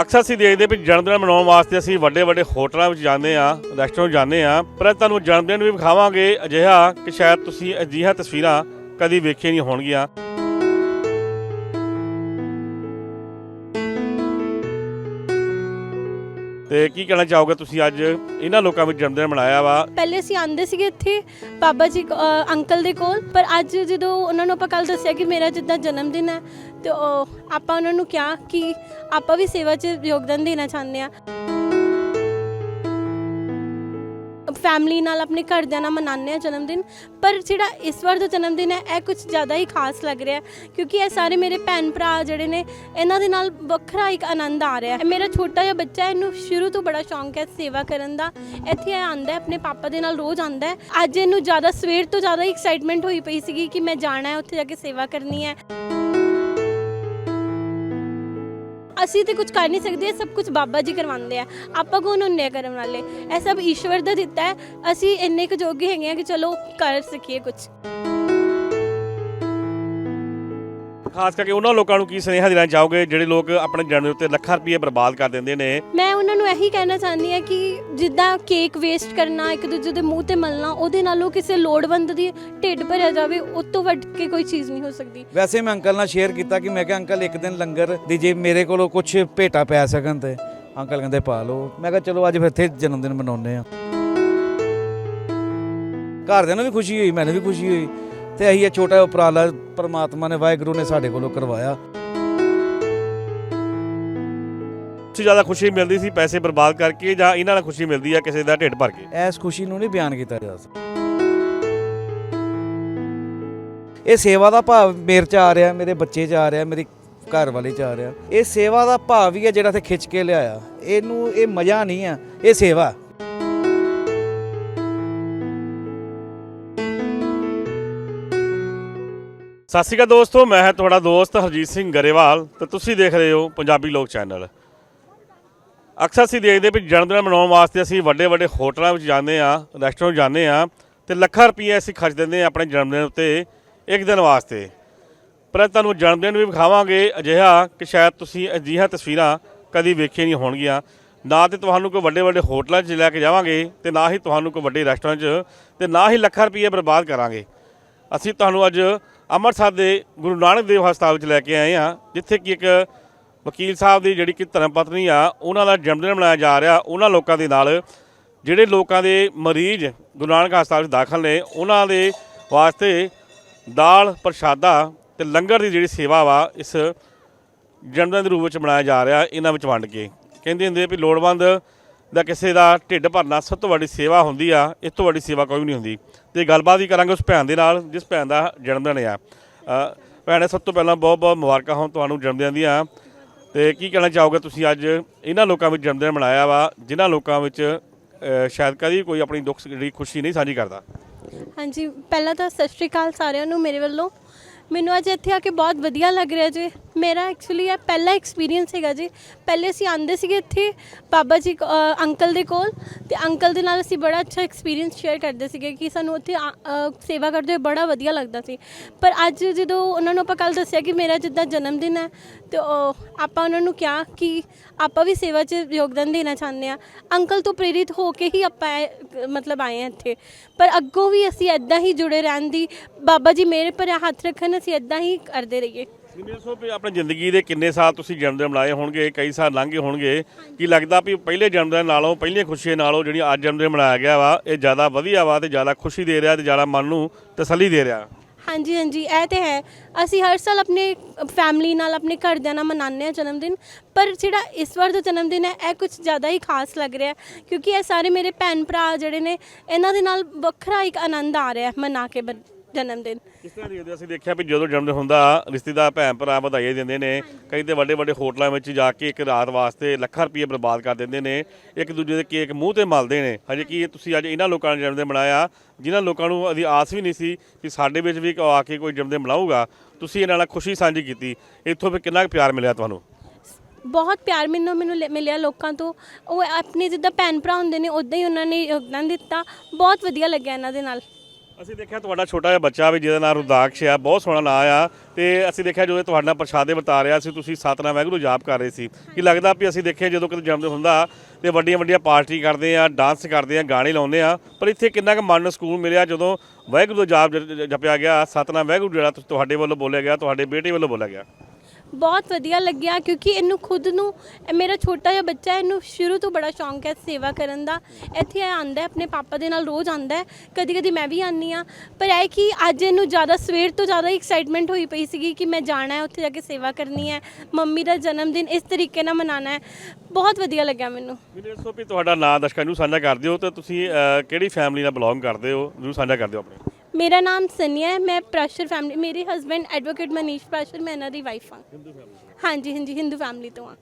ਅਕਸਰ ਅਸੀਂ ਦੇਖਦੇ ਵੀ ਜਨਮਦਿਨ ਮਨਾਉਣ ਵਾਸਤੇ ਅਸੀਂ ਵੱਡੇ ਵੱਡੇ ਹੋਟਲਾਂ ਵਿੱਚ ਜਾਂਦੇ ਆ ਰੈਸਟੋਰੈਂਟ ਜਾਂਦੇ ਆ ਪਰ ਤੁਹਾਨੂੰ ਜਨਮਦਿਨ ਵੀ ਵਿਖਾਵਾਂਗੇ ਅਜਿਹਾ ਕਿ ਸ਼ਾਇਦ ਤੁਸੀਂ ਅਜਿਹੀਆਂ ਤਸਵੀਰਾਂ ਕਦੀ ਵੇਖੀਆਂ ਨਹੀਂ ਹੋਣਗੀਆਂ। ਤੇ ਕੀ ਕਹਿਣਾ ਚਾਹੋਗੇ ਤੁਸੀਂ ਅੱਜ? ਇਹਨਾਂ ਲੋਕਾਂ ਵਿੱਚ ਜਨਮ ਦਿਨ ਮਨਾਇਆ ਵਾ। ਪਹਿਲੇ ਅਸੀਂ ਆਂਦੇ ਸੀਗੇ ਇੱਥੇ ਬਾਬਾ ਜੀ ਕੋ- ਅ, ਅੰਕਲ ਦੇ ਕੋਲ ਪਰ ਅੱਜ ਜਦੋਂ ਉਹਨਾਂ ਨੂੰ ਆਪਾਂ ਕੱਲ ਦੱਸਿਆ ਕਿ ਮੇਰਾ ਜਿੱਦਾਂ ਜਨਮ ਦਿਨ ਹੈ ਤੇ ਉਹ ਆਪਾਂ ਉਹਨਾਂ ਨੂੰ ਕਿਹਾ ਕਿ ਆਪਾਂ ਵੀ ਸੇਵਾ 'ਚ ਯੋਗਦਾਨ ਦੇਣਾ ਚਾਹੁੰਦੇ ਆ ਫੈਮਿਲੀ ਨਾਲ ਆਪਣੇ ਘਰਦਿਆਂ ਨਾਲ ਮਨਾਉਂਦੇ ਆ ਜਨਮ ਦਿਨ ਪਰ ਜਿਹੜਾ ਇਸ ਵਾਰ ਦਾ ਜਨਮ ਦਿਨ ਹੈ ਇਹ ਕੁਝ ਜ਼ਿਆਦਾ ਹੀ ਖਾਸ ਲੱਗ ਰਿਹਾ ਕਿਉਂਕਿ ਇਹ ਸਾਰੇ ਮੇਰੇ ਭੈਣ ਭਰਾ ਜਿਹੜੇ ਨੇ ਇਹਨਾਂ ਦੇ ਨਾਲ ਵੱਖਰਾ ਇੱਕ ਆਨੰਦ ਆ ਰਿਹਾ ਹੈ। ਮੇਰਾ ਛੋਟਾ ਜਿਹਾ ਬੱਚਾ ਹੈ, ਇਹਨੂੰ ਸ਼ੁਰੂ ਤੋਂ ਬੜਾ ਸ਼ੌਂਕ ਹੈ ਸੇਵਾ ਕਰਨ ਦਾ। ਇੱਥੇ ਇਹ ਆਂਦਾ ਆਪਣੇ ਪਾਪਾ ਦੇ ਨਾਲ ਰੋਜ਼ ਆਂਦਾ ਹੈ। ਅੱਜ ਇਹਨੂੰ ਜ਼ਿਆਦਾ ਸਵੇਰ ਤੋਂ ਜ਼ਿਆਦਾ ਐਕਸਾਈਟਮੈਂਟ ਹੋਈ ਪਈ ਸੀਗੀ ਕਿ ਮੈਂ ਜਾਣਾ ਹੈ ਉੱਥੇ ਜਾ ਕੇ ਸੇਵਾ ਕਰਨੀ ਹੈ। ਅਸੀਂ ਤੇ ਕੁਝ ਕਰ ਨਹੀਂ ਸਕਦੇ ਸਭ ਕੁਝ ਬਾਬਾ ਜੀ ਕਰਵਾਉਂਦੇ ਆ। ਆਪਾਂ ਕੌਣ ਹੁੰਦੇ ਆ ਕਰਨ ਵਾਲੇ? ਇਹ ਸਭ ਈਸ਼ਵਰ ਦਾ ਦਿੱਤਾ ਹੈ। ਅਸੀਂ ਇੰਨੇ ਕੁ ਜੋਗੇ ਹੈਗੇ ਆ ਕਿ ਚਲੋ ਕਰ ਸਕੀਏ ਕੁਝ ਖਾਸ ਕਰਕੇ ਉਹਨਾਂ ਲੋਕਾਂ ਨੂੰ ਕੀ ਸੁਨੇਹਾ ਦੇਣਾ ਚਾਹੋਗੇ? ਜਿਹੜੇ ਲੋਕ ਆਪਣੇ ਜਨਮ ਦਿਨ ਉੱਤੇ ਲੱਖਾਂ ਰੁਪਏ ਬਰਬਾਦ ਕਰ ਦਿੰਦੇ ਨੇ। ਮੈਂ ਉਹਨਾਂ ਨੂੰ ਇਹੀ ਕਹਿਣਾ ਚਾਹੁੰਦੀ ਹਾਂ ਕਿ ਜਿੱਦਾਂ ਕੇਕ ਵੇਸਟ ਕਰਨਾ ਇੱਕ ਦੂਜੇ ਦੇ ਮੂੰਹ ਤੇ ਮਲਣਾ ਉਹਦੇ ਨਾਲੋਂ ਕਿਸੇ ਲੋੜਵੰਦ ਦੀ ਢਿੱਡ ਭਰਿਆ ਜਾਵੇ ਉਸ ਤੋਂ ਵੱਧ ਕੇ ਕੋਈ ਚੀਜ਼ ਨਹੀਂ ਹੋ ਸਕਦੀ। ਵੈਸੇ ਮੈਂ ਅੰਕਲ ਨਾਲ ਸ਼ੇਅਰ ਕੀਤਾ ਕਿ ਮੈਂ ਕਿਹਾ ਅੰਕਲ ਇੱਕ ਦਿਨ ਲੰਗਰ ਦੀ ਜੇ ਮੇਰੇ ਕੋਲੋਂ ਕੁਝ ਭੇਟਾ ਪੈ ਸਕਣ ਤੇ ਅੰਕਲ ਕਹਿੰਦੇ ਪਾ ਲਓ। ਮੈਂ ਕਿਹਾ ਚਲੋ ਅੱਜ ਫਿਰ ਇੱਥੇ ਜਨਮ ਦਿਨ ਮਨਾਉਂਦੇ ਆ ਘਰਦਿਆਂ ਨੂੰ ਵੀ ਖੁਸ਼ੀ ਹੋਈ ਮੈਨੂੰ ਵੀ ਖੁਸ਼ੀ ਹੋਈ। ਤੇ ਇਹੀ ਇਹ ਛੋਟਾ ਉਪਰਾਲਾ ਪ੍ਰਮਾਤਮਾ ਨੇ ਵਾਹਿਗੁਰੂ ਨੇ ਸਾਡੇ ਕੋਲੋਂ ਕਰਵਾਇਆ। ਤੋਂ ਜ਼ਿਆਦਾ ਖੁਸ਼ੀ ਮਿਲਦੀ ਸੀ ਪੈਸੇ ਬਰਬਾਦ ਕਰਕੇ ਜਾਂ ਇਹਨਾਂ ਨਾਲ ਖੁਸ਼ੀ ਮਿਲਦੀ ਆ ਕਿਸੇ ਦਾ ਢਿੱਡ ਭਰ ਕੇ? ਇਸ ਖੁਸ਼ੀ ਨੂੰ ਨਹੀਂ ਬਿਆਨ ਕੀਤਾ ਜਾ ਸਕਦਾ। ਇਹ ਸੇਵਾ ਦਾ ਭਾਵ ਮੇਰੇ ਚ ਆ ਰਿਹਾ ਮੇਰੇ ਬੱਚੇ ਚ ਆ ਰਿਹਾ ਮੇਰੀ ਘਰ ਵਾਲੇ ਚ ਆ ਰਿਹਾ। ਇਹ ਸੇਵਾ ਦਾ ਭਾਵ ਹੀ ਹੈ ਜਿਹੜਾ ਤੇ ਖਿੱਚ ਕੇ ਲਿਆਇਆ। ਇਹਨੂੰ ਇਹ ਮਜ਼ਾ ਨਹੀਂ ਆ ਇਹ ਸੇਵਾ। ਸਤਿ ਸ਼੍ਰੀ ਅਕਾਲ ਦੋਸਤੋ, ਮੈਂ ਹਾਂ ਤੁਹਾਡਾ ਦੋਸਤ ਹਰਜੀਤ ਸਿੰਘ ਗਰੇਵਾਲ ਤੇ ਤੁਸੀਂ ਦੇਖ ਰਹੇ ਹੋ ਪੰਜਾਬੀ ਲੋਕ ਚੈਨਲ। ਅਕਸਰ ਅਸੀਂ ਦੇਖਦੇ ਵੀ ਜਨਮਦਿਨ ਮਨਾਉਣ ਵਾਸਤੇ ਅਸੀਂ ਵੱਡੇ ਵੱਡੇ ਹੋਟਲਾਂ ਵਿੱਚ ਜਾਂਦੇ ਆ ਰੈਸਟੋਰੈਂਟ ਜਾਂਦੇ ਆ ਤੇ ਲੱਖਾਂ ਰੁਪਏ ਅਸੀਂ ਖਰਚ ਦਿੰਦੇ ਆ ਆਪਣੇ ਜਨਮਦਿਨ ਉੱਤੇ ਇੱਕ ਦਿਨ ਵਾਸਤੇ। ਪਰ ਤੁਹਾਨੂੰ ਜਨਮਦਿਨ ਵੀ ਵਿਖਾਵਾਂਗੇ ਅਜਿਹਾ ਕਿ ਸ਼ਾਇਦ ਤੁਸੀਂ ਅਜਿਹੀਆਂ ਤਸਵੀਰਾਂ ਕਦੀ ਵੇਖੀਆਂ ਨਹੀਂ ਹੋਣਗੀਆਂ। ਨਾ ਤੇ ਤੁਹਾਨੂੰ ਕੋਈ ਵੱਡੇ ਵੱਡੇ ਹੋਟਲਾਂ 'ਚ ਲੈ ਕੇ ਜਾਵਾਂਗੇ ਤੇ ਨਾ ਹੀ ਤੁਹਾਨੂੰ ਕੋਈ ਵੱਡੇ ਰੈਸਟੋਰੈਂਟ 'ਚ ਤੇ ਨਾ ਹੀ ਲੱਖਾਂ ਰੁਪਏ ਬਰਬਾਦ ਕਰਾਂਗੇ। ਅਸੀਂ ਤੁਹਾਨੂੰ ਅੱਜ ਅੰਮ੍ਰਿਤਸਰ ਦੇ ਗੁਰੂ ਨਾਨਕ ਦੇਵ ਹਸਪਤਾਲ ਵਿੱਚ ਲੈ ਕੇ ਆਏ ਹਾਂ, ਜਿੱਥੇ ਕਿ ਇੱਕ ਵਕੀਲ ਸਾਹਿਬ ਦੀ ਜਿਹੜੀ ਕਿ ਧਰਮ ਪਤਨੀ ਆ, ਉਹਨਾਂ ਦਾ ਜਨਮਦਿਨ ਮਨਾਇਆ ਜਾ ਰਿਹਾ। ਉਹਨਾਂ ਲੋਕਾਂ ਦੇ ਨਾਲ ਜਿਹੜੇ ਲੋਕਾਂ ਦੇ ਮਰੀਜ਼ ਗੁਰੂ ਨਾਨਕ ਹਸਪਤਾਲ ਵਿੱਚ ਦਾਖਲ ਨੇ, ਉਹਨਾਂ ਦੇ ਵਾਸਤੇ ਦਾਲ ਪ੍ਰਸ਼ਾਦਾ ਤੇ ਲੰਗਰ ਦੀ ਜਿਹੜੀ ਸੇਵਾ ਵਾ, ਇਸ ਜਨਮ ਦਿਨ ਦੇ ਰੂਪ ਵਿੱਚ ਮਨਾਇਆ ਜਾ ਰਿਹਾ, ਇਹਨਾਂ ਵਿੱਚ ਵੰਡ ਕੇ। ਕਹਿੰਦੇ ਹੁੰਦੇ ਵੀ ਲੋੜਵੰਦ ਦਾ ਕਿਸੇ ਦਾ ਢਿੱਡ ਭਰਨਾ ਸਭ ਤੋਂ ਵੱਡੀ ਸੇਵਾ ਹੁੰਦੀ ਆ ਇਸ ਤੋਂ ਵੱਡੀ ਸੇਵਾ ਕੋਈ ਵੀ ਨਹੀਂ ਹੁੰਦੀ। ਤੇ ਗੱਲਬਾਤ ਵੀ ਕਰਾਂਗੇ ਉਸ ਭੈਣ ਦੇ ਨਾਲ ਜਿਸ ਭੈਣ ਦਾ ਜਨਮ ਦਿਨ ਆ। ਅ, ਭੈਣੇ ਸਭ ਤੋਂ ਪਹਿਲਾਂ ਬਹੁਤ ਬਹੁਤ ਮੁਬਾਰਕਾਂ ਹੋਣ ਤੁਹਾਨੂੰ ਜਨਮਦਿਨ ਦੀਆਂ। ਤੇ ਕੀ ਕਹਿਣਾ ਚਾਹੋਗੇ ਤੁਸੀਂ ਅੱਜ? ਇਹਨਾਂ ਲੋਕਾਂ ਵਿੱਚ ਜਨਮ ਦਿਨ ਮਨਾਇਆ ਵਾ ਜਿਨ੍ਹਾਂ ਲੋਕਾਂ ਵਿੱਚ ਸ਼ਾਇਦ ਕਦੀ ਕੋਈ ਆਪਣੀ ਦੁੱਖ ਜਿਹੜੀ ਖੁਸ਼ੀ ਨਹੀਂ ਸਾਂਝੀ ਕਰਦਾ। ਹਾਂਜੀ ਪਹਿਲਾਂ ਤਾਂ ਸਤਿ ਸ਼੍ਰੀ ਅਕਾਲ ਸਾਰਿਆਂ ਨੂੰ ਮੇਰੇ ਵੱਲੋਂ। ਮੈਨੂੰ ਅੱਜ ਇੱਥੇ ਆ ਕੇ ਬਹੁਤ ਵਧੀਆ ਲੱਗ ਰਿਹਾ ਜੀ। ਮੇਰਾ ਐਕਚੁਅਲੀ ਇਹ ਪਹਿਲਾ ਐਕਸਪੀਰੀਅੰਸ ਹੈਗਾ ਜੀ। ਪਹਿਲੇ ਅਸੀਂ ਆਂਦੇ ਸੀਗੇ ਇੱਥੇ ਬਾਬਾ ਜੀ ਕੋ- ਅ, ਅੰਕਲ ਦੇ ਕੋਲ ਤੇ ਅੰਕਲ ਦੇ ਨਾਲ ਅਸੀਂ ਬੜਾ ਅੱਛਾ ਐਕਸਪੀਰੀਅੰਸ ਸ਼ੇਅਰ ਕਰਦੇ ਸੀਗੇ ਕਿ ਸਾਨੂੰ ਉੱਥੇ ਆ- ਅ, ਸੇਵਾ ਕਰਦੇ ਹੋਏ ਬੜਾ ਵਧੀਆ ਲੱਗਦਾ ਸੀ। ਪਰ ਅੱਜ ਜਦੋਂ ਉਹਨਾਂ ਨੂੰ ਆਪਾਂ ਕੱਲ ਦੱਸਿਆ ਕਿ ਮੇਰਾ ਜਿੱਦਾਂ ਜਨਮ ਦਿਨ ਹੈ ਤੇ ਉਹ ਆਪਾਂ ਉਹਨਾਂ ਨੂੰ ਕਿਹਾ ਕਿ ਆਪਾਂ ਵੀ ਸੇਵਾ 'ਚ ਯੋਗਦਾਨ ਦੇਣਾ ਚਾਹੁੰਦੇ ਆ ਅੰਕਲ ਤੋਂ ਪ੍ਰੇਰਿਤ ਹੋ ਕੇ ਹੀ ਆਪਾਂ ਇਹ, ਮਤਲਬ ਆਏ ਹਾਂ ਇੱਥੇ। ਪਰ ਅੱਗੋਂ ਵੀ ਅਸੀਂ ਐਦਾਂ ਹੀ ਜੁੜੇ ਰਹਿਣ ਦੀ ਬਾਬਾ ਜੀ ਮੇਰੇ ਪਰ ਹੱਥ ਰੱਖਣ ਅਸੀਂ ਐਦਾਂ ਹੀ ਕਰਦੇ ਰਹੀਏ। ਮੇਰੇ ਸੋ ਵੀ ਆਪਣੀ ਜ਼ਿੰਦਗੀ ਦੇ ਕਿੰਨੇ ਸਾਲ ਤੁਸੀਂ ਜਨਮਦਿਨ ਮਨਾਏ ਹੋਣਗੇ ਕਈ ਸਾਲ ਲੰਘੇ ਹੋਣਗੇ। ਕੀ ਲੱਗਦਾ ਵੀ ਪਹਿਲੇ ਜਨਮਦਿਨ ਨਾਲੋਂ ਪਹਿਲੀਆਂ ਖੁਸ਼ੀਆਂ ਨਾਲੋਂ ਜਿਹੜੀ ਅੱਜ ਜਨਮਦਿਨ ਮਨਾਇਆ ਗਿਆ ਵਾ ਇਹ ਜ਼ਿਆਦਾ ਵਧੀਆ ਵਾ ਤੇ ਜ਼ਿਆਦਾ ਖੁਸ਼ੀ ਦੇ ਰਿਹਾ ਤੇ ਜ਼ਿਆਦਾ ਮਨ ਨੂੰ ਤਸੱਲੀ ਦੇ ਰਿਹਾ? ਹਾਂਜੀ ਹਾਂਜੀ ਇਹ ਤੇ ਹੈ। ਅਸੀਂ ਹਰ ਸਾਲ ਆਪਣੇ ਫੈਮਿਲੀ ਨਾਲ ਆਪਣੇ ਘਰਦਿਆਂ ਨਾਲ ਮਨਾਉਂਦੇ ਆ ਜਨਮ ਦਿਨ ਪਰ ਜਿਹੜਾ ਇਸ ਵਾਰ ਦਾ ਜਨਮ ਦਿਨ ਹੈ ਇਹ ਕੁਝ ਜ਼ਿਆਦਾ ਹੀ ਖਾਸ ਲੱਗ ਰਿਹਾ ਹੈ ਕਿਉਂਕਿ ਇਹ ਸਾਰੇ ਮੇਰੇ ਭੈਣ ਭਰਾ ਜਿਹੜੇ ਨੇ ਇਹਨਾਂ ਦੇ ਨਾਲ ਵੱਖਰਾ ਇੱਕ ਆਨੰਦ ਆ ਰਿਹਾ ਹੈ ਮਨਾ ਕੇ ਜਨਮ ਦਿਨ ਕਿਸ ਤਰ੍ਹਾਂ ਦੇਖਦੇ ਅਸੀਂ ਦੇਖਿਆ ਵੀ ਜਦੋਂ ਜਨਮਦਿਨ ਹੁੰਦਾ, ਰਿਸ਼ਤੇਦਾਰ, ਭੈਣ ਭਰਾ ਵਧਾਈਆਂ ਦਿੰਦੇ ਨੇ, ਕਈ ਤੇ ਵੱਡੇ ਵੱਡੇ ਹੋਟਲਾਂ ਵਿੱਚ ਜਾ ਕੇ ਇੱਕ ਰਾਤ ਵਾਸਤੇ ਲੱਖਾਂ ਰੁਪਏ ਬਰਬਾਦ ਕਰ ਦਿੰਦੇ ਨੇ, ਇੱਕ ਦੂਜੇ ਦੇ ਕੇਕ ਮੂੰਹ ਤੇ ਮਲਦੇ ਨੇ। ਹਜੇ ਕੀ ਤੁਸੀਂ ਅੱਜ ਇਹਨਾਂ ਲੋਕਾਂ ਨੇ ਜਨਮਦਿਨ ਮਨਾਇਆ, ਜਿਨ੍ਹਾਂ ਲੋਕਾਂ ਨੂੰ ਅਦੀ ਆਸ ਵੀ ਨਹੀਂ ਸੀ ਕਿ ਸਾਡੇ ਵਿੱਚ ਵੀ ਆ ਕੇ ਕੋਈ ਜਨਮਦਿਨ ਮਨਾਊਗਾ, ਤੁਸੀਂ ਇਹਨਾਂ ਨਾਲ ਖੁਸ਼ੀ ਸਾਂਝੀ ਕੀਤੀ। ਇੱਥੋਂ ਫਿਰ ਕਿੰਨਾ ਕੁ ਪਿਆਰ ਮਿਲਿਆ ਤੁਹਾਨੂੰ? ਬਹੁਤ ਪਿਆਰ ਮੈਨੂੰ ਮੈਨੂੰ ਲ- ਮਿਲਿਆ ਲੋਕਾਂ ਤੋਂ। ਉਹ ਆਪਣੇ ਜਿੱਦਾਂ ਭੈਣ ਭਰਾ ਹੁੰਦੇ ਨੇ ਉਦਾਂ ਹੀ ਉਹਨਾਂ ਨੇ ਯੋਗਦਾਨ ਦਿੱਤਾ। ਬਹੁਤ ਵਧੀਆ ਲੱਗਿਆ ਇਹਨਾਂ ਦੇ ਨਾਲ। ਅਸੀਂ ਦੇਖਿਆ ਤੁਹਾਡਾ ਛੋਟਾ ਜਿਹਾ ਬੱਚਾ ਵੀ ਜਿਹਦਾ ਨਾਮ ਰੁਦਾਕਸ਼ ਆ, ਬਹੁਤ ਸੋਹਣਾ ਨਾਂ ਆ ਤੇ ਅਸੀਂ ਦੇਖਿਆ ਜਦੋਂ ਇਹ ਤੁਹਾਡੇ ਨਾਲ ਪ੍ਰਸ਼ਾਦੇ ਵਰਤਾ ਰਿਹਾ ਸੀ, ਤੁਸੀਂ ਸਤਨਾਮ ਵਾਹਿਗੁਰੂ ਜਾਪ ਕਰ ਰਹੇ ਸੀ। ਕੀ ਲੱਗਦਾ ਵੀ ਅਸੀਂ ਦੇਖਿਆ ਜਦੋਂ ਕਿਤੇ ਜਨਮ ਹੁੰਦਾ ਤੇ ਵੱਡੀਆਂ ਵੱਡੀਆਂ ਪਾਰਟੀ ਕਰਦੇ ਆ, ਡਾਂਸ ਕਰਦੇ ਆ, ਗਾਣੇ ਲਾਉਂਦੇ ਆ, ਪਰ ਇੱਥੇ ਕਿੰਨਾ ਕੁ ਮਨ ਨੂੰ ਸਕੂਨ ਮਿਲਿਆ ਜਦੋਂ ਵਾਹਿਗੁਰੂ ਦਾ ਜਾਪ ਜ- ਜਪਿਆ ਗਿਆ ਸਤਨਾਮ ਵਾਹਿਗੁਰੂ ਜਿਹੜਾ ਤੁਹਾਡੇ ਵੱਲੋਂ ਬੋਲਿਆ ਗਿਆ, ਤੁਹਾਡੇ ਬੇਟੇ ਵੱਲੋਂ ਬੋਲਿਆ ਗਿਆ? ਬਹੁਤ ਵਧੀਆ ਲੱਗਿਆ ਕਿਉਂਕਿ ਇਹਨੂੰ ਖੁਦ ਨੂੰ ਇਹ ਮੇਰਾ ਛੋਟਾ ਜਿਹਾ ਬੱਚਾ ਹੈ, ਇਹਨੂੰ ਸ਼ੁਰੂ ਤੋਂ ਬੜਾ ਸ਼ੌਂਕ ਹੈ ਸੇਵਾ ਕਰਨ ਦਾ। ਇੱਥੇ ਇਹ ਆਂਦਾ ਆਪਣੇ ਪਾਪਾ ਦੇ ਨਾਲ ਰੋਜ਼ ਆਂਦਾ ਕਦੀ ਕਦੀ ਮੈਂ ਵੀ ਆਨੀ ਆ ਪਰ ਇਹ ਕਿ ਅੱਜ ਇਹਨੂੰ ਜ਼ਿਆਦਾ ਸਵੇਰ ਤੋਂ ਜ਼ਿਆਦਾ ਐਕਸਾਈਟਮੈਂਟ ਹੋਈ ਪਈ ਸੀਗੀ ਕਿ ਮੈਂ ਜਾਣਾ ਹੈ ਉੱਥੇ ਜਾ ਕੇ ਸੇਵਾ ਕਰਨੀ ਹੈ। ਮੰਮੀ ਦਾ ਜਨਮ ਦਿਨ ਇਸ ਤਰੀਕੇ ਨਾਲ ਮਨਾਉਣਾ ਹੈ। ਬਹੁਤ ਵਧੀਆ ਲੱਗਿਆ ਮੈਨੂੰ। ਮੈਨੂੰ ਦੱਸੋ ਵੀ ਤੁਹਾਡਾ ਨਾਂ ਦਰਸ਼ਕਾਂ ਨੂੰ ਸਾਂਝਾ ਕਰ ਦਿਓ ਤੇ ਤੁਸੀਂ ਅਹ, ਕਿਹੜੀ ਫੈਮਿਲੀ ਨਾਲ ਬਿਲੋਂਗ ਕਰਦੇ ਹੋ? ਜ਼ਰੂਰ ਸਾਂਝਾ ਕਰ ਦਿਓ ਆਪਣੇ। ਮੇਰਾ ਨਾਮ ਸਨੀਆ ਹੈ ਮੈਂ ਪ੍ਰਾਸ਼ਰ ਫੈਮਿਲੀ ਮੇਰੇ ਹਸਬੰਡ ਐਡਵੋਕੇਟ ਮਨੀਸ਼ ਪ੍ਰਾਸ਼ਰ ਮੈਂ ਇਹਨਾਂ ਦੀ ਵਾਈਫ ਹਾਂ। ਹਾਂਜੀ ਹਾਂਜੀ ਹਿੰਦੂ ਫੈਮਿਲੀ ਤੋਂ ਹਾਂ।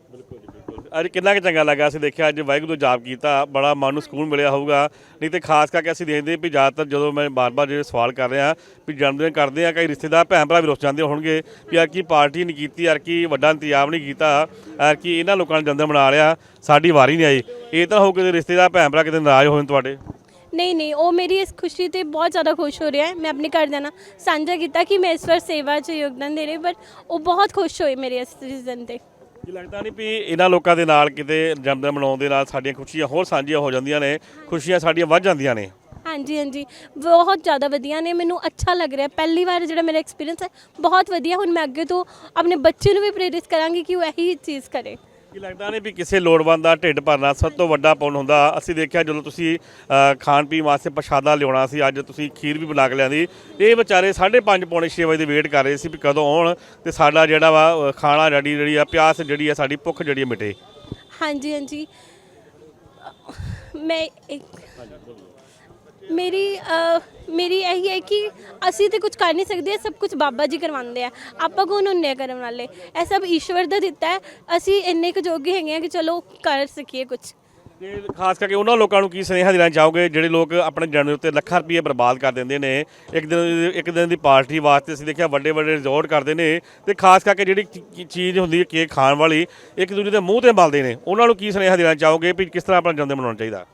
ਅੱਜ ਕਿੰਨਾ ਕੁ ਚੰਗਾ ਲੱਗਾ ਅਸੀਂ ਦੇਖਿਆ ਅੱਜ ਵਾਹਿਗੁਰੂ ਦਾ ਜਾਪ ਕੀਤਾ ਬੜਾ ਮਨ ਨੂੰ ਸਕੂਨ ਮਿਲਿਆ ਹੋਊਗਾ। ਨਹੀਂ ਤੇ ਖਾਸ ਕਰਕੇ ਅਸੀਂ ਦੇਖਦੇ ਵੀ ਜ਼ਿਆਦਾਤਰ ਜਦੋਂ ਮੈਂ ਬਾਰ-ਬਾਰ ਜਿਹੜੇ ਸਵਾਲ ਕਰ ਰਿਹਾ ਵੀ ਜਨਮ ਦਿਨ ਕਰਦੇ ਆ ਕਈ ਰਿਸ਼ਤੇਦਾਰ ਭੈਣ ਭਰਾ ਵੀ ਰੁੱਸ ਜਾਂਦੇ ਹੋਣਗੇ ਵੀ ਯਾਰ ਕੀ ਪਾਰਟੀ ਨਹੀਂ ਕੀਤੀ ਯਾਰ ਕੀ ਵੱਡਾ ਇੰਤਜ਼ਾਮ ਨਹੀਂ ਕੀਤਾ ਯਾਰ ਕੀ ਇਹਨਾਂ ਲੋਕਾਂ ਨੇ ਜਨਮ ਦਿਨ ਮਨਾ ਲਿਆ ਸਾਡੀ ਵਾਰੀ ਨਹੀਂ ਆਈ। ਇਹ ਤਾਂ ਹੋ ਕੇ ਰਿਸ਼ਤੇਦਾਰ ਭੈਣ ਭਰਾ ਕਿਤੇ ਨਾਰਾਜ਼ ਹੋਣ ਤੁਹਾਡੇ? ਨਹੀਂ ਨਹੀਂ ਉਹ ਮੇਰੀ ਇਸ ਖੁਸ਼ੀ ਤੇ ਬਹੁਤ ਜ਼ਿਆਦਾ ਖੁਸ਼ ਹੋ ਰਿਹਾ ਹੈ। ਮੈਂ ਆਪਣੇ ਘਰਦਿਆਂ ਨਾਲ ਸਾਂਝਾ ਕੀਤਾ ਕਿ ਮੈਂ ਇਸ ਵਾਰ ਸੇਵਾ 'ਚ ਯੋਗਦਾਨ ਦੇ ਰਹੀ ਪਰ ਉਹ ਬਹੁਤ ਖੁਸ਼ ਹੋਏ ਮੇਰੇ ਇਸ ਰੀਜ਼ਨ ਤੇ। ਕੀ ਲੱਗਦਾ ਨਹੀਂ ਵੀ ਇਹਨਾਂ ਲੋਕਾਂ ਦੇ ਨਾਲ ਕਿਤੇ ਜਨਮ ਦਿਨ ਮਨਾਉਣ ਦੇ ਨਾਲ ਸਾਡੀਆਂ ਖੁਸ਼ੀਆਂ ਹੋਰ ਸਾਂਝੀਆਂ ਹੋ ਜਾਂਦੀਆਂ ਨੇ ਖੁਸ਼ੀਆਂ ਸਾਡੀਆਂ ਵੱਧ ਜਾਂਦੀਆਂ ਨੇ। ਹਾਂਜੀ ਹਾਂਜੀ ਬਹੁਤ ਜ਼ਿਆਦਾ ਵਧੀਆ ਨੇ ਮੈਨੂੰ ਅੱਛਾ ਲੱਗ ਰਿਹਾ। ਪਹਿਲੀ ਵਾਰ ਜਿਹੜਾ ਮੇਰਾ ਐਕਸਪੀਰੀਅੰਸ ਹੈ ਬਹੁਤ ਵਧੀਆ। ਹੁਣ ਮੈਂ ਅੱਗੇ ਤੋਂ ਆਪਣੇ ਬੱਚੇ ਨੂੰ ਵੀ ਪ੍ਰੇਰਿਤ ਕਰਾਂਗੀ ਕਿ ਉਹ ਇਹੀ ਚੀਜ਼ ਕਰੇ। ਕੀ ਲੱਗਦਾ ਨੇ ਵੀ ਕਿਸੇ ਲੋੜਵੰਦ ਦਾ ਢਿੱਡ ਭਰਨਾ ਸਭ ਤੋਂ ਵੱਡਾ ਪੁੰਨ ਹੁੰਦਾ? ਅਸੀਂ ਦੇਖਿਆ ਜਦੋਂ ਤੁਸੀਂ ਅ, ਖਾਣ ਪੀਣ ਵਾਸਤੇ ਪ੍ਰਸ਼ਾਦਾ ਲਿਆਉਣਾ ਸੀ ਅੱਜ ਤੁਸੀਂ ਖੀਰ ਵੀ ਬਣਾ ਕੇ ਲਿਆਂਦੀ। ਇਹ ਵਿਚਾਰੇ 5:30 ਪੌਣੇ 6 ਵਜੇ ਦੀ ਵੇਟ ਕਰ ਰਹੇ ਸੀ ਵੀ ਕਦੋਂ ਆਉਣ ਤੇ ਸਾਡਾ ਜਿਹੜਾ ਵਾ ਅ, ਖਾਣਾ ਰੈਡੀ ਜਿਹੜੀ ਆ ਪਿਆਸ ਜਿਹੜੀ ਆ ਸਾਡੀ ਭੁੱਖ ਜਿਹੜੀ ਆ ਮਿਟੇ। ਹਾਂਜੀ ਹਾਂਜੀ। ਮੈਂ ਇੱਕ ਮੇਰੀ ਮੇਰੀ ਇਹੀ ਹੈ ਕਿ ਅਸੀਂ ਤੇ ਕੁਝ ਕਰ ਨਹੀਂ ਸਕਦੇ ਸਭ ਕੁਝ ਬਾਬਾ ਜੀ ਕਰਵਾਉਂਦੇ ਆ। ਆਪਾਂ ਕੌਣ ਹੁੰਨੇ ਆ ਕਰਨ ਵਾਲੇ? ਇਹ ਸਭ ਈਸ਼ਵਰ ਦਾ ਦਿੱਤਾ ਹੈ। ਅਸੀਂ ਇੰਨੇ ਕੁ ਜੋਗੇ ਹੈਗੇ ਆ ਕਿ ਚਲੋ ਕਰ ਸਕੀਏ ਕੁਝ ਤੇ ਖਾਸ ਕਰਕੇ ਉਹਨਾਂ ਲੋਕਾਂ ਨੂੰ ਕੀ ਸੁਨੇਹਾ ਦੇਣਾ ਚਾਹੋਗੇ? ਜਿਹੜੇ ਲੋਕ ਆਪਣੇ ਜਨਮ ਉੱਤੇ ਲੱਖਾਂ ਰੁਪਏ ਬਰਬਾਦ ਕਰ ਦਿੰਦੇ ਨੇ। ਇੱਕ ਦਿਨ ਇੱਕ ਦਿਨ ਦੀ ਪਾਰਟੀ ਵਾਸਤੇ ਅਸੀਂ ਦੇਖਿਆ ਵੱਡੇ ਵੱਡੇ ਰਿਜ਼ੋਰਟ ਕਰਦੇ ਨੇ। ਤੇ ਖਾਸ ਕਰਕੇ ਜਿਹੜੀ ਚੀਜ਼ ਹੁੰਦੀ ਹੈ ਕੇਕ ਖਾਣ ਵਾਲੀ, ਇੱਕ ਦੂਜੇ ਦੇ ਮੂੰਹ ਤੇ ਮਲਦੇ ਨੇ। ਉਹਨਾਂ ਨੂੰ ਕੀ ਸੁਨੇਹਾ ਦੇਣਾ ਚਾਹੋਗੇ ਵੀ ਕਿਸ ਤਰ੍ਹਾਂ ਆਪਣਾ ਜਨਮ ਦਿਨ ਮਨਾਉਣਾ ਚਾਹੀਦਾ?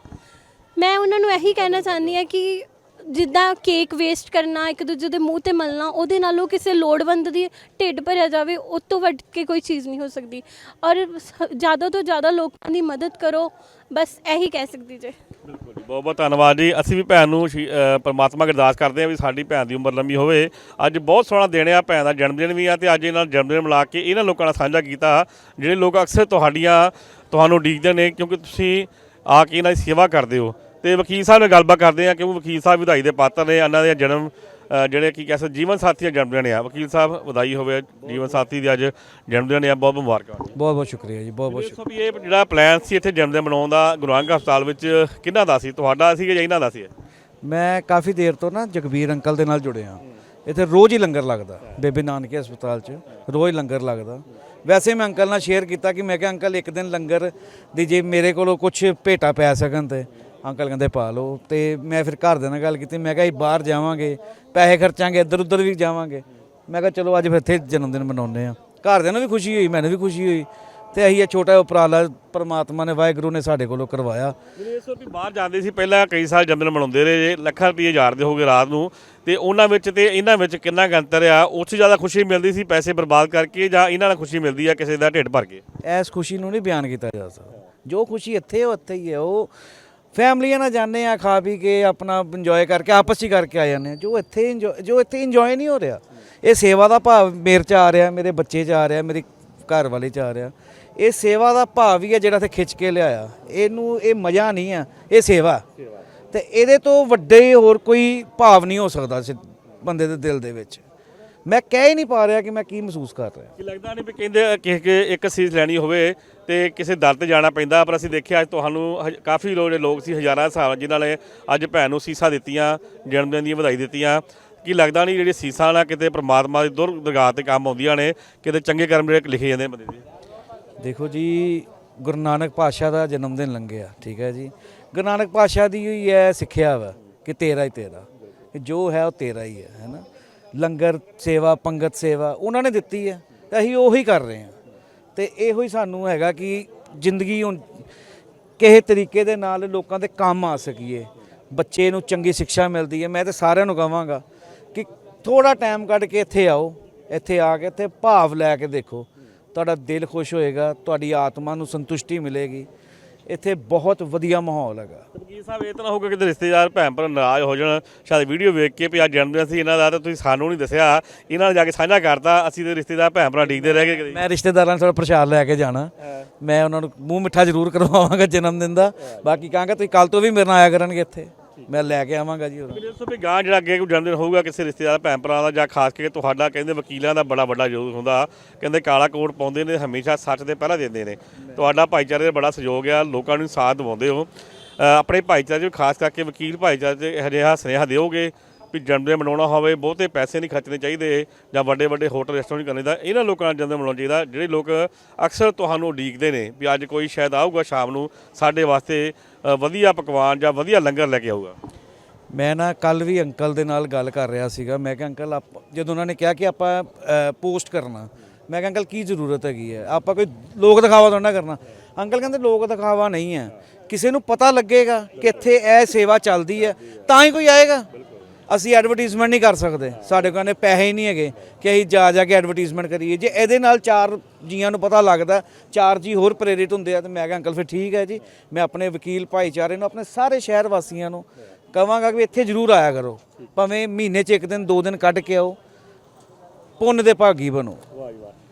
ਮੈਂ ਉਹਨਾਂ ਨੂੰ ਇਹੀ ਕਹਿਣਾ ਚਾਹੁੰਦੀ ਹਾਂ ਕਿ ਜਿੱਦਾਂ ਕੇਕ ਵੇਸਟ ਕਰਨਾ ਇੱਕ ਦੂਜੇ ਦੇ ਮੂੰਹ ਤੇ ਮਲਣਾ ਉਹਦੇ ਨਾਲੋਂ ਕਿਸੇ ਲੋੜਵੰਦ ਦੀ ਢਿੱਡ ਭਰਿਆ ਜਾਵੇ ਉਹ ਤੋਂ ਵੱਧ ਕੇ ਕੋਈ ਚੀਜ਼ ਨਹੀਂ ਹੋ ਸਕਦੀ। ਔਰ ਸ- ਜ਼ਿਆਦਾ ਤੋਂ ਜ਼ਿਆਦਾ ਲੋਕਾਂ ਦੀ ਮਦਦ ਕਰੋ ਬਸ ਇਹੀ ਕਹਿ ਸਕਦੀ ਜੇ। ਬਿਲਕੁਲ ਜੀ ਬਹੁਤ ਬਹੁਤ ਧੰਨਵਾਦ ਜੀ। ਅਸੀਂ ਵੀ ਭੈਣ ਨੂੰ ਸ਼ੀ- ਅ, ਪ੍ਰਮਾਤਮਾ ਅਗੇ ਅਰਦਾਸ ਕਰਦੇ ਹਾਂ ਵੀ ਸਾਡੀ ਭੈਣ ਦੀ ਉਮਰ ਲੰਮੀ ਹੋਵੇ। ਅੱਜ ਬਹੁਤ ਸੋਹਣਾ ਦਿਨ ਆ ਭੈਣ ਦਾ ਜਨਮ ਦਿਨ ਵੀ ਆ ਤੇ ਅੱਜ ਇਹਨਾਂ ਜਨਮ ਦਿਨ ਮਿਲਾ ਕੇ ਇਹਨਾਂ ਲੋਕਾਂ ਨਾਲ ਸਾਂਝਾ ਕੀਤਾ ਜਿਹੜੇ ਲੋਕ ਅਕਸਰ ਤੁਹਾਡੀਆਂ ਤੁਹਾਨੂੰ ਉਡੀਕਦੇ ਨੇ ਕਿਉਂਕਿ ਤੁਸੀਂ ਆ ਕੇ ਇਹਨਾਂ ਦੀ ਸੇਵਾ ਕਰਦੇ ਹੋ। ਤੇ ਵਕੀਲ ਸਾਹਿਬ ਨਾਲ ਗੱਲਬਾਤ ਕਰਦੇ ਆ ਕਿਉਂਕਿ ਵਕੀਲ ਸਾਹਿਬ ਵਧਾਈ ਦੇ ਪਾਤਰ ਨੇ ਇਹਨਾਂ ਦੇ ਜਨਮ ਜਿਹੜੇ ਕੀ ਕਹਿ ਸਕਦੇ ਜੀਵਨ ਸਾਥੀ ਦਾ ਜਨਮ ਦਿਨ ਆ। ਵਕੀਲ ਸਾਹਿਬ ਵਧਾਈ ਹੋਵੇ ਜੀਵਨ ਸਾਥੀ ਦੀ ਅੱਜ ਜਨਮ ਦਿਨ ਆ। ਬਹੁਤ ਮੁਬਾਰਕਾਂ। ਬਹੁਤ ਬਹੁਤ ਸ਼ੁਕਰੀਆ ਜੀ ਬਹੁਤ ਬਹੁਤ ਦੱਸੋ ਵੀ ਇਹ ਜਿਹੜਾ ਪਲਾਨ ਸੀ ਇੱਥੇ ਜਨਮ ਦਿਨ ਮਨਾਉਣ ਦਾ ਗੁਰੂ ਹਸਪਤਾਲ ਵਿੱਚ ਕਿਹਨਾਂ ਦਾ ਸੀ? ਤੁਹਾਡਾ ਸੀ ਜਾਂ ਇਹਨਾਂ ਦਾ ਸੀ? ਮੈਂ ਕਾਫੀ ਦੇਰ ਤੋਂ ਨਾ ਜਗਬੀਰ ਅੰਕਲ ਦੇ ਨਾਲ ਜੁੜਿਆ। ਇੱਥੇ ਰੋਜ਼ ਹੀ ਲੰਗਰ ਲੱਗਦਾ। ਬੇਬੇ ਨਾਨਕੇ ਹਸਪਤਾਲ 'ਚ ਰੋਜ਼ ਲੰਗਰ ਲੱਗਦਾ। ਵੈਸੇ ਮੈਂ ਅੰਕਲ ਨਾਲ ਸ਼ੇਅਰ ਕੀਤਾ ਕਿ ਮੈਂ ਕਿਹਾ, ਅੰਕਲ, ਇੱਕ ਦਿਨ ਲੰਗਰ ਦੀ ਜੇ ਮੇਰੇ ਕੋਲੋਂ ਕੁਝ ਭੇਟਾ ਪੈ ਸਕਣ ਤੇ। ਅੰਕਲ ਕਹਿੰਦੇ, ਪਾ ਲਓ। ਤੇ ਮੈਂ ਫਿਰ ਘਰ ਦੇ ਨਾਲ ਗੱਲ ਕੀਤੀ। ਮੈਂ ਕਿਹਾ, ਅਸੀਂ ਬਾਹਰ ਜਾਵਾਂਗੇ, ਪੈਸੇ ਖਰਚਾਂਗੇ ਇੱਧਰ ਉੱਧਰ ਵੀ ਜਾਵਾਂਗੇ। ਮੈਂ ਕਿਹਾ, ਚਲੋ, ਅੱਜ ਫਿਰ ਇੱਥੇ ਜਨਮ ਦਿਨ ਮਨਾਉਂਦੇ ਆ ਘਰਦਿਆਂ ਨੂੰ ਵੀ ਖੁਸ਼ੀ ਹੋਈ, ਮੈਨੂੰ ਵੀ ਖੁਸ਼ੀ ਹੋਈ। ਤੇ ਅਸੀਂ ਇਹ ਛੋਟਾ ਉਪਰਾਲਾ ਪ੍ਰਮਾਤਮਾ ਨੇ ਵਾਹਿਗੁਰੂ ਨੇ ਸਾਡੇ ਕੋਲੋਂ ਕਰਵਾਇਆ। ਇਸ ਤੋਂ ਵੀ ਬਾਹਰ ਜਾਂਦੇ ਸੀ ਪਹਿਲਾਂ ਕਈ ਸਾਲ ਜਨਮ ਦਿਨ ਮਨਾਉਂਦੇ ਰਹੇ ਜੇ, ਲੱਖਾਂ ਰੁਪਏ ਜਾਰਦੇ ਹੋਗੇ ਰਾਤ ਨੂੰ ਤੇ ਉਹਨਾਂ ਵਿੱਚ ਤੇ ਇਹਨਾਂ ਵਿੱਚ ਕਿੰਨਾ ਕੁ ਅੰਤਰ ਆ ਉਸ 'ਚ ਜ਼ਿਆਦਾ ਖੁਸ਼ੀ ਮਿਲਦੀ ਸੀ ਪੈਸੇ ਬਰਬਾਦ ਕਰਕੇ ਜਾਂ ਇਹਨਾਂ ਨਾਲ ਖੁਸ਼ੀ ਮਿਲਦੀ ਆ ਕਿਸੇ ਦਾ ਢਿੱਡ ਭਰ ਕੇ? ਐਸ ਖੁਸ਼ੀ ਨੂੰ ਨਹੀਂ ਬਿਆਨ ਕੀਤਾ ਜਾ ਸਕਦਾ। ਜੋ ਖੁਸ਼ੀ ਇੱਥੇ ਹੈ, ਉਹ ਇੱਥੇ ਹੀ ਹੈ। ਉਹ ਫੈਮਲੀਆਂ ਨਾਲ ਜਾਂਦੇ ਆ ਖਾ ਪੀ ਕੇ ਆਪਣਾ ਇੰਜੋਏ ਕਰਕੇ ਆਪਸ ਹੀ ਕਰਕੇ ਆ ਜਾਂਦੇ ਆ। ਜੋ ਇੱਥੇ ਜੋ ਇੱਥੇ ਇੰਜੋਏ ਨਹੀਂ ਹੋ ਰਿਹਾ ਇਹ ਸੇਵਾ ਦਾ ਭਾਵ ਮੇਰੇ 'ਚ ਆ ਰਿਹਾ ਮੇਰੇ ਬੱਚੇ 'ਚ ਆ ਰਿਹਾ ਮੇਰੀ ਘਰ ਵਾਲੇ 'ਚ ਆ ਰਿਹਾ। ਇਹ ਸੇਵਾ ਦਾ ਭਾਵ ਹੀ ਹੈ ਜਿਹੜਾ ਤੇ ਖਿੱਚ ਕੇ ਲਿਆਇਆ। ਇਹਨੂੰ ਇਹ ਮਜ਼ਾ ਨਹੀਂ ਆ, ਇਹ ਸੇਵਾ। ਤੇ ਇਹਦੇ ਤੋਂ ਵੱਡੇ ਹੋਰ ਕੋਈ ਭਾਵ ਨਹੀਂ ਹੋ ਸਕਦਾ ਬੰਦੇ ਦੇ ਦਿਲ ਦੇ ਵਿੱਚ। ਮੈਂ ਕਹਿ ਹੀ ਨਹੀਂ ਪਾ ਰਿਹਾ ਕਿ ਮੈਂ ਕੀ ਮਹਿਸੂਸ ਕਰ ਰਿਹਾ। ਕੀ ਲੱਗਦਾ ਨਹੀਂ ਵੀ ਕਹਿੰਦੇ ਕਿਸੇ ਕਿ ਇੱਕ ਸੀਸ ਲੈਣੀ ਹੋਵੇ ਤੇ ਕਿਸੇ ਦਰ ਤੇ ਜਾਣਾ ਪੈਂਦਾ, ਪਰ ਅਸੀਂ ਦੇਖਿਆ ਅੱਜ ਤੁਹਾਨੂੰ ਹਜ- ਕਾਫੀ ਲੋਕ ਜਿਹੜੇ ਲੋਕ ਸੀ ਹਜ਼ਾਰਾਂ ਹਿਸਾਬ ਜਿਨ੍ਹਾਂ ਨੇ ਅੱਜ ਭੈਣ ਨੂੰ ਸੀਸਾ ਦਿੱਤੀਆਂ ਜਨਮ ਦਿਨ ਦੀਆਂ ਵਧਾਈ ਦਿੱਤੀਆਂ। ਕੀ ਲੱਗਦਾ ਨਹੀਂ ਜਿਹੜੀ ਸੀਸਾਂ ਨਾਲ ਕਿਤੇ ਪ੍ਰਮਾਤਮਾ ਦੀ ਦੁਰ ਦਰਗਾਹ ਤੇ ਕੰਮ ਆਉਂਦੀਆਂ ਨੇ, ਕਿਤੇ ਚੰਗੇ ਕਰਮ ਜਿਹੜੇ ਲਿਖੇ ਜਾਂਦੇ ਨੇ ਬੰਦੇ ਦੇ? ਦੇਖੋ ਜੀ, ਗੁਰੂ ਨਾਨਕ ਪਾਤਸ਼ਾਹ ਦਾ ਜਨਮ ਦਿਨ ਲੰਘਿਆ, ਠੀਕ ਹੈ ਜੀ। ਗੁਰੂ ਨਾਨਕ ਪਾਤਸ਼ਾਹ ਦੀ ਹੋਈ ਹੈ ਸਿੱਖਿਆ ਵਾ ਕਿ ਤੇਰਾ ਹੀ ਤੇਰਾ, ਕਿ ਜੋ ਹੈ ਉਹ ਤੇਰਾ ਹੀ ਹੈ ਹੈਨਾ ਲੰਗਰ ਸੇਵਾ, ਪੰਗਤ ਸੇਵਾ, ਉਹਨਾਂ ਨੇ ਦਿੱਤੀ ਹੈ, ਤੇ ਅਸੀਂ ਉਹੀ ਕਰ ਰਹੇ ਹਾਂ। ਤੇ ਇਹੋ ਹੀ ਸਾਨੂੰ ਹੈਗਾ ਕਿ ਜ਼ਿੰਦਗੀ ਹੁਣ ਕਿਸੇ ਤਰੀਕੇ ਦੇ ਨਾਲ ਲੋਕਾਂ ਦੇ ਕੰਮ ਆ ਸਕੀਏ। ਬੱਚੇ ਨੂੰ ਚੰਗੀ ਸਿੱਖਿਆ ਮਿਲਦੀ ਹੈ, ਮੈਂ ਤੇ ਸਾਰਿਆਂ ਨੂੰ ਕਹਾਂਗਾ ਕਿ ਥੋੜਾ ਟਾਈਮ ਕੱਢ ਕੇ ਇੱਥੇ ਆਓ, ਇੱਥੇ ਆ ਕੇ ਇੱਥੇ ਭਾਵ ਲੈ ਕੇ ਦੇਖੋ। ਤੁਹਾਡਾ ਦਿਲ ਖੁਸ਼ ਹੋਏਗਾ ਤੁਹਾਡੀ ਆਤਮਾ ਨੂੰ ਸੰਤੁਸ਼ਟੀ ਮਿਲੇਗੀ। ਇੱਥੇ ਬਹੁਤ ਵਧੀਆ ਮਾਹੌਲ ਹੈਗਾ। ਵਕੀਲ ਸਾਹਿਬ ਇਹ ਤਾਂ ਨਾ ਹੋਊਗਾ ਕਿ ਰਿਸ਼ਤੇਦਾਰ ਭੈਣ ਭਰਾ ਨਾਰਾਜ਼ ਹੋ ਜਾਣ। ਸ਼ਾਇਦ ਵੀਡੀਓ ਵੇਖ ਕੇ ਵੀ ਅੱਜ ਜਨਮ ਦਿਨ ਸੀ ਇਹਨਾਂ ਦਾ ਤੇ ਤੁਸੀਂ ਸਾਨੂੰ ਨਹੀਂ ਦੱਸਿਆ। ਇਹਨਾਂ ਨੇ ਜਾ ਕੇ ਸਾਂਝਾ ਕਰਤਾ ਅਸੀਂ ਤੇ ਰਿਸ਼ਤੇਦਾਰ ਭੈਣ ਭਰਾ ਡੀਕਦੇ ਰਹਿ ਗਏ ਮੈਂ ਰਿਸ਼ਤੇਦਾਰਾਂ ਨੂੰ ਥੋੜਾ ਪ੍ਰਸ਼ਾਦ ਲੈ ਕੇ ਜਾਣਾ। ਮੈਂ ਉਹਨਾਂ ਨੂੰ ਮੂੰਹ ਮਿੱਠਾ ਜ਼ਰੂਰ ਕਰਵਾਵਾਂਗਾ ਜਨਮ ਦਿਨ ਦਾ। ਬਾਕੀ ਕਹਾਂਗਾ ਤੁਸੀਂ ਕੱਲ ਤੋਂ ਵੀ ਮੇਰੇ ਨਾਲ ਆਇਆ ਕਰਨਗੇ ਇੱਥੇ। ਮੈਂ ਲੈ ਕੇ ਆਵਾਂਗਾ ਜੀ ਹੋਰ ਦੱਸੋ ਵੀ ਗਾਂ ਜਿਹੜਾ ਅੱਗੇ ਕੋਈ ਜਨਮ ਦਿਨ ਹੋਊਗਾ ਕਿਸੇ ਰਿਸ਼ਤੇਦਾਰ ਭੈਣ ਭਰਾ ਦਾ ਜਾਂ ਖਾਸ ਕਰਕੇ ਤੁਹਾਡਾ ਕਹਿੰਦੇ ਵਕੀਲਾਂ ਦਾ ਬੜਾ ਵੱਡਾ ਯੋਗ ਹੁੰਦਾ। ਕਹਿੰਦੇ ਕਾਲਾ ਕੋਟ ਪਾਉਂਦੇ ਨੇ ਹਮੇਸ਼ਾ ਸੱਚ ਦੇ ਪਹਿਰਾ ਦਿੰਦੇ ਨੇ। ਤੁਹਾਡਾ ਭਾਈਚਾਰੇ ਦਾ ਬੜਾ ਸਹਿਯੋਗ ਆ ਲੋਕਾਂ ਨੂੰ ਸਾਥ ਦਿਵਾਉਂਦੇ ਹੋ। ਅ, ਆਪਣੇ ਭਾਈਚਾਰੇ 'ਚ ਖਾਸ ਕਰਕੇ ਵਕੀਲ ਭਾਈਚਾਰੇ 'ਚ ਇਹੋ ਜਿਹਾ ਸੁਨੇਹਾ ਦਿਓਗੇ ਵੀ ਜਨਮ ਦਿਨ ਮਨਾਉਣਾ ਹੋਵੇ ਬਹੁਤੇ ਪੈਸੇ ਨਹੀਂ ਖਰਚਣੇ ਚਾਹੀਦੇ ਜਾਂ ਵੱਡੇ ਵੱਡੇ ਹੋਟਲ ਰੈਸਟੋਰੈਂਟ ਕਰਨੇ ਦਾ ਇਹਨਾਂ ਲੋਕਾਂ ਨਾਲ ਜਨਮ ਦਿਨ ਮਨਾਉਣਾ ਚਾਹੀਦਾ। ਜਿਹੜੇ ਲੋਕ ਅਕਸਰ ਤੁਹਾਨੂੰ ਉਡੀਕਦੇ ਨੇ ਵੀ ਅੱਜ ਕੋਈ ਸ਼ਾਇਦ ਆਊਗਾ ਸ਼ਾਮ ਨੂੰ ਸਾਡੇ ਵਾਸਤੇ ਵਧੀਆ ਪਕਵਾਨ ਜਾਂ ਵਧੀਆ ਲੰਗਰ ਲੈ ਕੇ ਆਊਗਾ? ਮੈਂ ਨਾ ਕੱਲ ਵੀ ਅੰਕਲ ਦੇ ਨਾਲ ਗੱਲ ਕਰ ਰਿਹਾ ਸੀਗਾ। ਮੈਂ ਕਿਹਾ, ਅੰਕਲ, ਆਪ ਜਦੋਂ ਉਹਨਾਂ ਨੇ ਕਿਹਾ ਕਿ ਆਪਾਂ ਪੋਸਟ ਕਰਨਾ, ਮੈਂ ਕਿਹਾ, ਅੰਕਲ, ਕੀ ਜ਼ਰੂਰਤ ਹੈਗੀ ਹੈ? ਆਪਾਂ ਕੋਈ ਲੋਕ ਦਿਖਾਵਾ ਤਾਂ ਨਾ ਕਰਨਾ। ਅੰਕਲ ਕਹਿੰਦੇ, ਲੋਕ ਦਿਖਾਵਾ ਨਹੀਂ ਹੈ। ਕਿਸੇ ਨੂੰ ਪਤਾ ਲੱਗੇਗਾ ਕਿ ਇੱਥੇ ਇਹ ਸੇਵਾ ਚੱਲਦੀ ਹੈ, ਤਾਂ ਹੀ ਕੋਈ ਆਏਗਾ। ਅਸੀਂ ਐਡਵਰਟਾਈਜ਼ਮੈਂਟ ਨਹੀਂ ਕਰ ਸਕਦੇ। ਸਾਡੇ ਕੋਲ ਨੇ ਪੈਸੇ ਹੀ ਨਹੀਂ ਹੈਗੇ ਕਿ ਅਸੀਂ ਜਾ ਜਾ ਕੇ ਐਡਵਰਟਾਈਜ਼ਮੈਂਟ ਕਰੀਏ। ਜੇ ਇਹਦੇ ਨਾਲ ਚਾਰ ਜੀਆਂ ਨੂੰ ਪਤਾ ਲੱਗਦਾ, ਚਾਰ ਜੀ ਹੋਰ ਪ੍ਰੇਰਿਤ ਹੁੰਦੇ ਆ, ਤੇ ਮੈਂ ਕਿਹਾ, ਅੰਕਲ, ਫਿਰ ਠੀਕ ਹੈ ਜੀ। ਮੈਂ ਆਪਣੇ ਵਕੀਲ ਭਾਈਚਾਰੇ ਨੂੰ, ਆਪਣੇ ਸਾਰੇ ਸ਼ਹਿਰ ਵਾਸੀਆਂ ਨੂੰ ਕਵਾਂਗਾ ਕਿ ਇੱਥੇ ਜ਼ਰੂਰ ਆਇਆ ਕਰੋ। ਭਾਵੇਂ ਮਹੀਨੇ 'ਚ ਇੱਕ ਦਿਨ, ਦੋ ਦਿਨ ਕੱਢ ਕੇ ਆਓ। ਪੁੰਨ ਦੇ ਭਾਗੀ ਬਣੋ।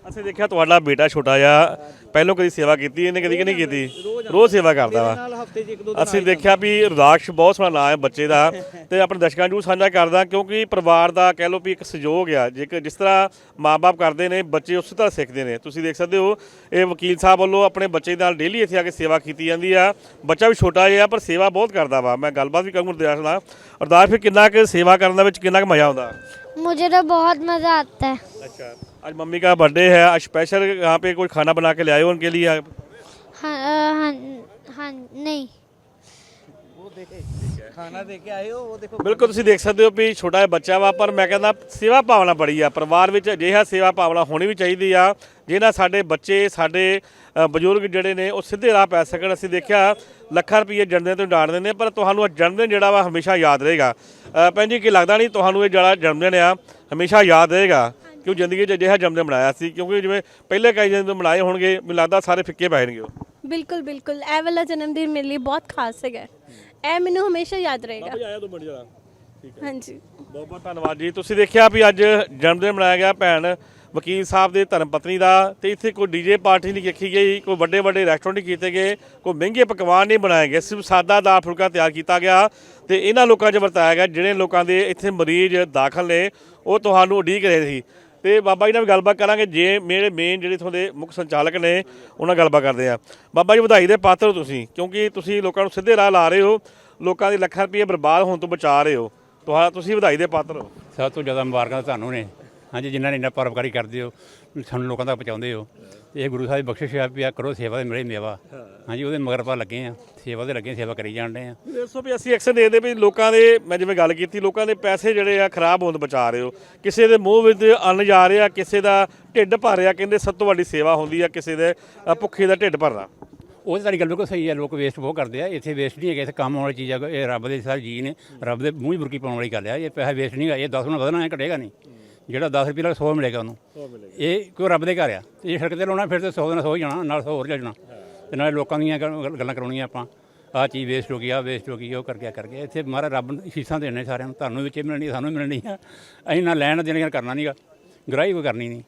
ਅਸੀਂ ਦੇਖਿਆ ਤੁਹਾਡਾ ਬੇਟਾ ਛੋਟਾ ਜਿਹਾ ਪਹਿਲਾਂ ਕਦੀ ਸੇਵਾ ਕੀਤੀ ਇਹਨੇ ਕਦੀ ਕਿ ਨਹੀਂ ਕੀਤੀ ਰੋਜ਼ ਸੇਵਾ ਕਰਦਾ ਵਾ ਨਾਲ ਹਫਤੇ 'ਚ ਇੱਕ ਦੋ ਅਸੀਂ ਦੇਖਿਆ ਵੀ ਰੁਦਾਕਸ਼ ਬਹੁਤ ਸੋਹਣਾ ਨਾਂ ਹੈ ਬੱਚੇ ਦਾ ਤੇ ਆਪਣੇ ਦਰਸ਼ਕਾਂ ਨੂੰ ਸਾਂਝਾ ਕਰਦਾ ਕਿਉਂਕਿ ਪਰਿਵਾਰ ਦਾ ਕਹਿ ਲਓ ਵੀ ਇੱਕ ਸਹਿਯੋਗ ਆ ਜੇਕਰ ਜਿਸ ਤਰ੍ਹਾਂ ਮਾਪੇ ਕਰਦੇ ਨੇ ਬੱਚੇ ਉਸੇ ਤਰ੍ਹਾਂ ਸਿੱਖਦੇ ਨੇ ਤੁਸੀਂ ਦੇਖ ਸਕਦੇ ਹੋ ਇਹ ਵਕੀਲ ਸਾਹਿਬ ਵੱਲੋਂ ਆਪਣੇ ਬੱਚੇ ਨਾਲ ਡੇਲੀ ਇੱਥੇ ਆ ਕੇ ਸੇਵਾ ਕੀਤੀ ਜਾਂਦੀ ਆ ਬੱਚਾ ਵੀ ਛੋਟਾ ਜਿਹਾ ਪਰ ਸੇਵਾ ਬਹੁਤ ਕਰਦਾ ਵਾ ਮੈਂ ਗੱਲਬਾਤ ਵੀ ਕਰੂੰਗਾ ਅਰਦਾਸ ਨਾਲ ਅਰਦਾਸ ਫਿਰ ਕਿੰਨਾ ਕੁ ਸੇਵਾ ਕਰਨ ਦੇ ਵਿੱਚ ਕਿੰਨਾ ਕੁ ਮਜ਼ਾ ਆਉਂਦਾ मुझे तो बहुत मज़ा आता है अच्छा आज मम्मी का बर्थडे है आज स्पेशल यहाँ पे कोई खाना बना के ले आए हो उनके लिए आप? हाँ अ, हाँ हाँ नहीं ਖਾਣਾ ਦੇ ਕੇ ਆਏ ਹੋ ਉਹ ਦੇਖੋ ਬਿਲਕੁਲ ਤੁਸੀਂ ਦੇਖ ਸਕਦੇ ਹੋ ਵੀ ਛੋਟਾ ਜਿਹਾ ਬੱਚਾ ਵਾ ਪਰ ਮੈਂ ਕਹਿੰਦਾ ਸੇਵਾ ਭਾਵਨਾ ਬੜੀ ਆ ਪਰਿਵਾਰ ਵਿੱਚ ਅਜਿਹਾ ਸੇਵਾ ਭਾਵਨਾ ਹੋਣੀ ਵੀ ਚਾਹੀਦੀ ਆ ਜਿਹਨਾਂ ਸਾਡੇ ਬੱਚੇ ਸਾਡੇ ਅ, ਬਜ਼ੁਰਗ ਜਿਹੜੇ ਨੇ ਉਹ ਸਿੱਧੇ ਰਾਹ ਪੈ ਸਕਣ ਅਸੀਂ ਦੇਖਿਆ ਲੱਖਾਂ ਰੁਪਏ ਜਨਮਦਿਨ ਤੋਂ ਡਾਣ ਦਿੰਦੇ ਪਰ ਤੁਹਾਨੂੰ ਇਹ ਜਨਮਦਿਨ ਜਿਹੜਾ ਵਾ ਹਮੇਸ਼ਾ ਯਾਦ ਰਹੇਗਾ ਅ, ਭੈਣ ਜੀ ਕੀ ਲੱਗਦਾ ਨਹੀਂ ਤੁਹਾਨੂੰ ਇਹ ਜਿਹੜਾ ਜਨਮਦਿਨ ਆ ਹਮੇਸ਼ਾ ਯਾਦ ਰਹੇਗਾ ਕਿਉਂ ਜ਼ਿੰਦਗੀ 'ਚ ਅਜਿਹਾ ਜਨਮਦਿਨ ਬਣਾਇਆ ਸੀ? ਕਿਉਂਕਿ ਜਿਵੇਂ ਪਹਿਲੇ ਕਈ ਜਨਮਦਿਨ ਬਣਾਏ ਹੋਣਗੇ ਮੈਨੂੰ ਲੱਗਦਾ ਸਾਰੇ ਫਿੱਕੇ ਪੈ ਜਾਣਗੇ ਉਹ। ਬਿਲਕੁਲ ਬਿਲਕੁਲ। ਇਹ ਵਾਲਾ ਜਨਮ ਦਿਨ ਮੇਰੇ ਲਈ ਬਹੁਤ ਖਾਸ ਹੈਗਾ। ਇਹ ਮੈਨੂੰ ਹਮੇਸ਼ਾ ਯਾਦ ਰਹੇਗਾ। ਆਇਆ ਦੋ ਮਿੰਟ ਜਰਾ। ਹਾਂਜੀ। ਬਹੁਤ ਬਹੁਤ ਧੰਨਵਾਦ ਜੀ। ਤੁਸੀਂ ਦੇਖਿਆ ਵੀ ਅੱਜ ਜਨਮਦਿਨ ਮਨਾਇਆ ਗਿਆ ਭੈਣ ਵਕੀਲ ਸਾਹਿਬ ਦੇ ਧਰਮ ਪਤਨੀ ਦਾ ਤੇ ਇੱਥੇ ਕੋਈ ਡੀਜੇ ਪਾਰਟੀ ਨਹੀਂ ਰੱਖੀ ਗਈ ਕੋਈ ਵੱਡੇ ਵੱਡੇ ਰੈਸਟੋਰੈਂਟ ਨਹੀਂ ਕੀਤੇ ਗਏ ਕੋਈ ਮਹਿੰਗੇ ਪਕਵਾਨ ਨਹੀਂ ਬਣਾਏ ਗਏ। ਸਿਰਫ ਸਾਦਾ ਦਾਲ ਫੁਲਕਾ ਤਿਆਰ ਕੀਤਾ ਗਿਆ ਤੇ ਇਹਨਾਂ ਲੋਕਾਂ 'ਚ ਵਰਤਾਇਆ ਗਿਆ ਜਿਹੜੇ ਲੋਕਾਂ ਦੇ ਇੱਥੇ ਮਰੀਜ਼ ਦਾਖਲ ਨੇ ਉਹ ਤੁਹਾਨੂੰ ਉਡੀਕ ਰਹੇ ਸੀ। ਤੇ ਬਾਬਾ ਜੀ ਨਾਲ ਵੀ ਗੱਲਬਾਤ ਕਰਾਂਗੇ। ਜੇ ਮੇਰੇ ਮੇਨ ਜਿਹੜੇ ਇਥੋਂ ਦੇ ਮੁੱਖ ਸੰਚਾਲਕ ਨੇ, ਉਹਨਾਂ ਨਾਲ ਗੱਲਬਾਤ ਕਰਦੇ ਆ ਬਾਬਾ ਜੀ, ਵਧਾਈ ਦੇ ਪਾਤਰ ਹੋ ਤੁਸੀਂ, ਕਿਉਂਕਿ ਤੁਸੀਂ ਲੋਕਾਂ ਨੂੰ ਸਿੱਧੇ ਰਾਹ ਲਾ ਰਹੇ ਹੋ। ਲੋਕਾਂ ਦੇ ਲੱਖਾਂ ਰੁਪਏ ਬਰਬਾਦ ਹੋਣ ਤੋਂ ਬਚਾ ਰਹੇ ਹੋ। ਤੁਹਾਡਾ, ਤੁਸੀਂ ਵਧਾਈ ਦੇ ਪਾਤਰ ਹੋ। ਸਭ ਤੋਂ ਜ਼ਿਆਦਾ ਮੁਬਾਰਕਾਂ ਤੁਹਾਨੂੰ ਨੇ। ਹਾਂਜੀ, ਜਿਨ੍ਹਾਂ ਨੇ ਇੰਨਾ ਪਰਉਪਕਾਰੀ ਕਰਦੇ ਹੋ, ਸਾਨੂੰ ਲੋਕਾਂ ਤੱਕ ਪਹੁੰਚਾਉਂਦੇ ਹੋ। ਇਹ ਗੁਰੂ ਸਾਹਿਬ ਦੀ ਬਖਸ਼ਿਸ਼ ਹੈ ਵੀ ਆ ਕਰੋ ਸੇਵਾ ਦੇ ਮਿਲੇ ਮੇਵਾ ਹਾਂਜੀ ਉਹਦੇ ਮਗਰ ਪਾ ਲੱਗੇ ਆ ਸੇਵਾ ਦੇ ਲੱਗੇ ਸੇਵਾ ਕਰੀ ਜਾਣ ਡੇ ਆ ਦੱਸੋ ਵੀ ਅਸੀਂ ਅਕਸਰ ਦੇਖਦੇ ਵੀ ਲੋਕਾਂ ਦੇ ਮੈਂ ਜਿਵੇਂ ਗੱਲ ਕੀਤੀ ਲੋਕਾਂ ਦੇ ਪੈਸੇ ਜਿਹੜੇ ਆ ਖਰਾਬ ਹੋਣ ਤੋਂ ਬਚਾ ਰਹੇ ਹੋ। ਕਿਸੇ ਦੇ ਮੂੰਹ ਵਿੱਚ ਅੰਨ ਜਾ ਰਿਹਾ ਕਿਸੇ ਦਾ ਢਿੱਡ ਭਰ ਰਿਹਾ ਕਹਿੰਦੇ ਸਭ ਤੋਂ ਵੱਡੀ ਸੇਵਾ ਹੁੰਦੀ ਆ ਕਿਸੇ ਦੇ ਭੁੱਖੇ ਦਾ ਢਿੱਡ ਭਰਨਾ। ਉਹ ਤਾਂ ਤੁਹਾਡੀ ਗੱਲ ਬਿਲਕੁਲ ਸਹੀ ਹੈ ਲੋਕ ਵੇਸਟ ਬਹੁਤ ਕਰਦੇ ਆ। ਇੱਥੇ ਵੇਸਟ ਨਹੀਂ ਹੈਗੇ ਇੱਥੇ ਕੰਮ ਆਉਣ ਵਾਲੀ ਚੀਜ਼ ਆ ਇਹ ਰੱਬ ਦੇ ਸਾਰੇ ਜੀ ਨੇ ਰੱਬ ਦੇ ਮੂੰਹ 'ਚ ਬੁਰਕੀ ਪਾਉਣ ਵਾਲੀ ਗੱਲ ਆ। ਇਹ ਪੈਸਾ ਵੇਸਟ ਨਹੀਂ ਹੈਗਾ ਇਹ 10 ਗੁਣਾ ਵਧਣਾ ਹੈ ਘਟੇਗਾ ਨਹੀਂ। ਜਿਹੜਾ 10 ਰੁਪਏ ਨਾਲ 100 ਮਿਲੇਗਾ ਉਹਨੂੰ। ਇਹ ਕੋਈ ਰੱਬ ਦੇ ਘਰ ਆ? ਤੇ ਜੇ ਸੜਕ ਤੇ ਲਾਉਣਾ ਫਿਰ ਤੇ 100 ਨਾਲ 100 ਹੀ ਜਾਣਾ ਨਾਲ 100 ਹੋਰ ਜਾਣਾ। ਤੇ ਨਾਲੇ ਲੋਕਾਂ ਦੀਆਂ ਗੱਲ- ਕਰਾਉਣੀਆਂ ਆਪਾਂ। ਆਹ ਚੀਜ਼ ਵੇਸਟ ਹੋ ਗਈ ਆ ਵੇਸਟ ਹੋ ਗਈ ਉਹ ਕਰ ਗਿਆ ਕਰ ਗਿਆ ਇੱਥੇ ਮਹਾਰਾਜ ਰੱਬ ਨੇ ਸ਼ੀਸ਼ਾਂ ਦੇਣੇ ਸਾਰਿਆਂ ਨੂੰ। ਤੁਹਾਨੂੰ ਵਿੱਚ ਮਿਲਣੀ ਸਾਨੂੰ ਮਿਲਣੀ ਆ। ਅਸੀਂ ਨਾ ਲੈਣ ਦੇਣ ਕਰਨਾ ਨਹੀਂਗਾ ਗ੍ਰਾਹੀ ਕੋਈ ਕਰਨੀ ਨਹੀਂ।